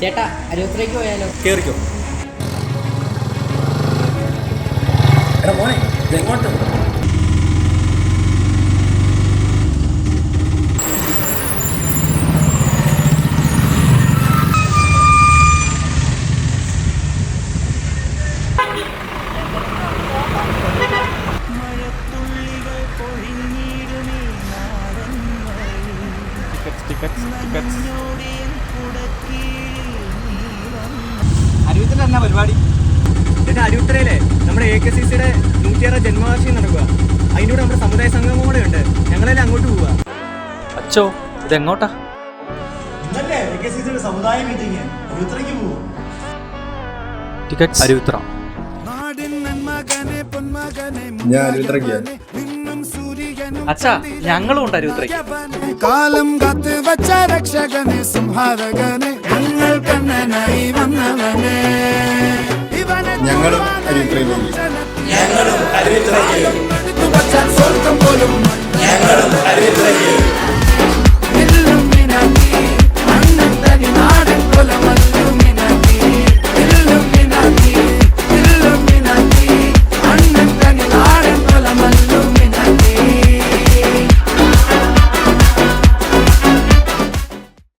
ചേട്ടാ അരുപത്തിലേക്ക് പോയാലോ? കേറിക്കോ. എടാ മോനെ ഇതെങ്ങോട്ട് അരുവിത്തല എന്നാ പരിപാടി? എന്നിട്ട് അരുവിത്തരയിലെ നമ്മുടെ എ കെ സി സിയുടെ നൂറ്റിയാറ് ജന്മവാർഷികം നടക്കുക. അതിന്റെ കൂടെ നമ്മുടെ സമുദായ സംഗമം കൂടെ ഉണ്ട്. ഞങ്ങളെല്ലാം അങ്ങോട്ട് പോവുക? അച്ചോ ഇതെങ്ങോട്ടാ? ഇന്നല്ലേ എ കെ സി സിയുടെ സമുദായ മീറ്റിംഗ് ഇരുപത്തിരക്ക് പോകും ടിക്കറ്റ് അരുവിത്ര ഞാൻ അരുവിത്രയ്ക്ക് അച്ഛാ ഞങ്ങളും ഉണ്ട് അരുത്രയ്ക്ക്. കാലം കത്ത് വച്ച രക്ഷകനെ സംഹാരകനെ ഞങ്ങൾ കണ്ണനായി വന്നവനെ. ഞങ്ങളും അരുവിത്രയിലേക്ക്